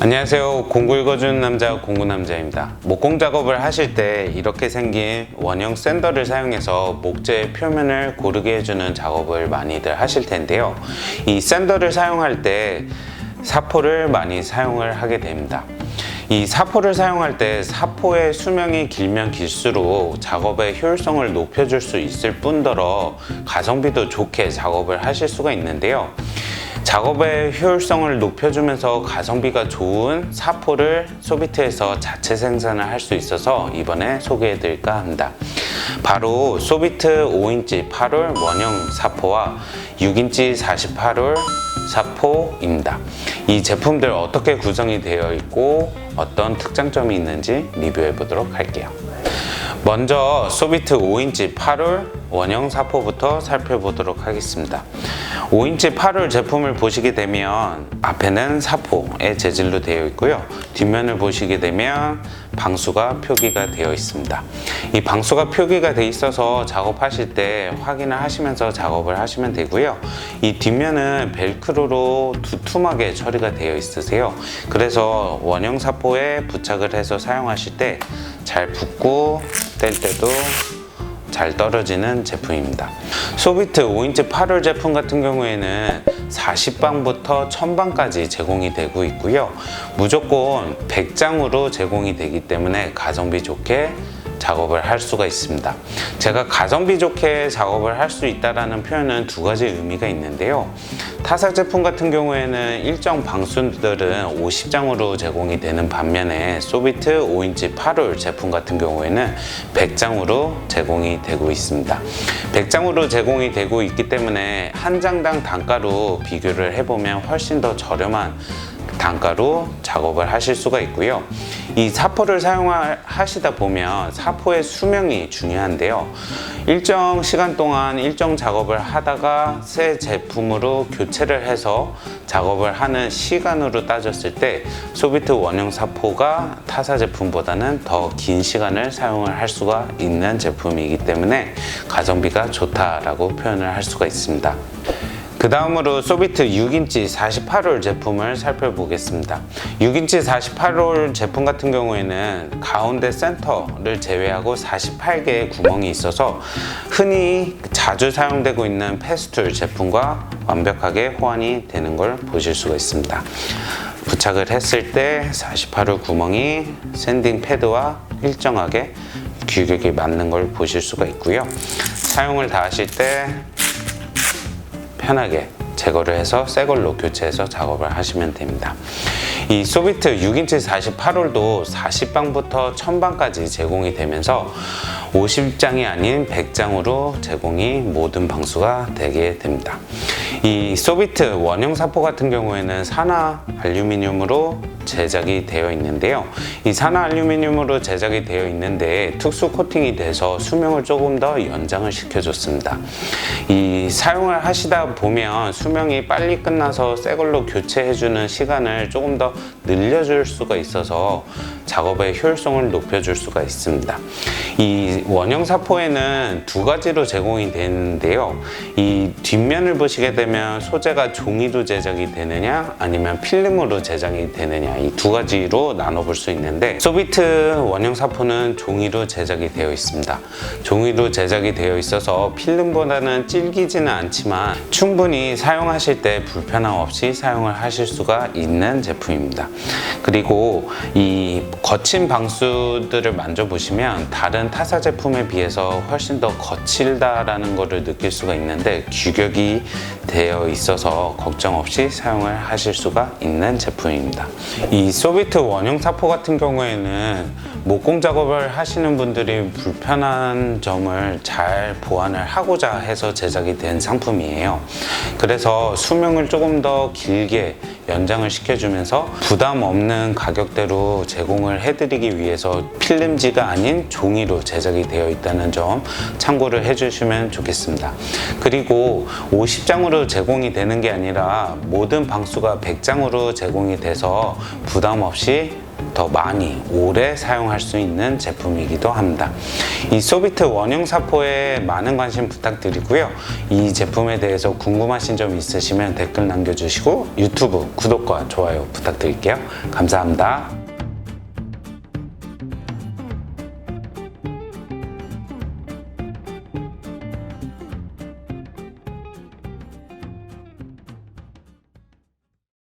안녕하세요. 공구 읽어주는 남자 공구남자입니다. 목공 작업을 하실 때 이렇게 생긴 원형 샌더를 사용해서 목재의 표면을 고르게 해주는 작업을 많이들 하실 텐데요. 이 샌더를 사용할 때 사포를 많이 사용을 하게 됩니다. 이 사포를 사용할 때 사포의 수명이 길면 길수록 작업의 효율성을 높여줄 수 있을 뿐더러 가성비도 좋게 작업을 하실 수가 있는데요. 작업의 효율성을 높여주면서 가성비가 좋은 사포를 소비트에서 자체 생산을 할 수 있어서 이번에 소개해 드릴까 합니다. 바로 소비트 5인치 8홀 원형 사포와 6인치 48홀 사포입니다. 이 제품들 어떻게 구성이 되어 있고 어떤 특장점이 있는지 리뷰해 보도록 할게요. 먼저 소비트 5인치 8홀 원형 사포부터 살펴보도록 하겠습니다. 5인치 8홀 제품을 보시게 되면 앞에는 사포의 재질로 되어 있고요. 뒷면을 보시게 되면 방수가 표기가 되어 있습니다. 이 방수가 표기가 되어 있어서 작업하실 때 확인을 하시면서 작업을 하시면 되고요. 이 뒷면은 벨크로로 두툼하게 처리가 되어 있으세요. 그래서 원형 사포에 부착을 해서 사용하실 때 잘 붙고 뗄 때도 잘 떨어지는 제품입니다. 소비트 5인치 8홀 제품 같은 경우에는 40방부터 1000방까지 제공이 되고 있고요. 무조건 100장으로 제공이 되기 때문에 가성비 좋게 작업을 할 수가 있습니다. 제가 가성비 좋게 작업을 할 수 있다라는 표현은 두 가지 의미가 있는데요. 타사 제품 같은 경우에는 일정 방수들은 50장으로 제공이 되는 반면에 소비트 5인치 8홀 제품 같은 경우에는 100장으로 제공이 되고 있습니다. 100장으로 제공이 되고 있기 때문에 한 장당 단가로 비교를 해보면 훨씬 더 저렴한 단가로 작업을 하실 수가 있고요. 이 사포를 사용하시다 보면 사포의 수명이 중요한데요. 일정 시간 동안 일정 작업을 하다가 새 제품으로 교체를 해서 작업을 하는 시간으로 따졌을 때 소비트 원형 사포가 타사 제품보다는 더 긴 시간을 사용을 할 수가 있는 제품이기 때문에 가성비가 좋다라고 표현을 할 수가 있습니다. 그 다음으로 소비트 6인치 48홀 제품을 살펴보겠습니다. 6인치 48홀 제품 같은 경우에는 가운데 센터를 제외하고 48개의 구멍이 있어서 흔히 자주 사용되고 있는 패스툴 제품과 완벽하게 호환이 되는 걸 보실 수가 있습니다. 부착을 했을 때 48홀 구멍이 샌딩 패드와 일정하게 규격이 맞는 걸 보실 수가 있고요. 사용을 다 하실 때 편하게 제거를 해서 새 걸로 교체해서 작업을 하시면 됩니다. 이 소비트 6인치 48홀도 40방부터 1000방까지 제공이 되면서 50장이 아닌 100장으로 제공이 모든 방수가 되게 됩니다. 이 소비트 원형 사포 같은 경우에는 산화 알루미늄으로 제작이 되어 있는데요. 이 산화 알루미늄으로 제작이 되어 있는데 특수 코팅이 돼서 수명을 조금 더 연장을 시켜줬습니다. 이 사용을 하시다 보면 수명이 빨리 끝나서 새 걸로 교체해주는 시간을 조금 더 늘려줄 수가 있어서 작업의 효율성을 높여줄 수가 있습니다. 이 원형 사포에는 두 가지로 제공이 되는데요. 이 뒷면을 보시게 되면 소재가 종이로 제작이 되느냐 아니면 필름으로 제작이 되느냐 이 두 가지로 나눠볼 수 있는데 소비트 원형 사포는 종이로 제작이 되어 있습니다. 종이로 제작이 되어 있어서 필름보다는 질기지는 않지만 충분히 사용하실 때 불편함 없이 사용을 하실 수가 있는 제품입 니다. 그리고 이 거친 방수들을 만져보시면 다른 타사 제품에 비해서 훨씬 더 거칠다라는 것을 느낄 수가 있는데 규격이 되어 있어서 걱정 없이 사용을 하실 수가 있는 제품입니다. 이 소비트 원형 사포 같은 경우에는 목공 작업을 하시는 분들이 불편한 점을 잘 보완을 하고자 해서 제작이 된 상품이에요. 그래서 수명을 조금 더 길게 연장을 시켜주면서 부담 없는 가격대로 제공을 해드리기 위해서 필름지가 아닌 종이로 제작이 되어 있다는 점 참고를 해주시면 좋겠습니다. 그리고 50장으로 제공이 되는 게 아니라 모든 방수가 100장으로 제공이 돼서 부담 없이 더 많이 오래 사용할 수 있는 제품이기도 합니다. 이 소비트 원형 사포에 많은 관심 부탁드리고요. 이 제품에 대해서 궁금하신 점 있으시면 댓글 남겨주시고 유튜브 구독과 좋아요 부탁드릴게요. 감사합니다.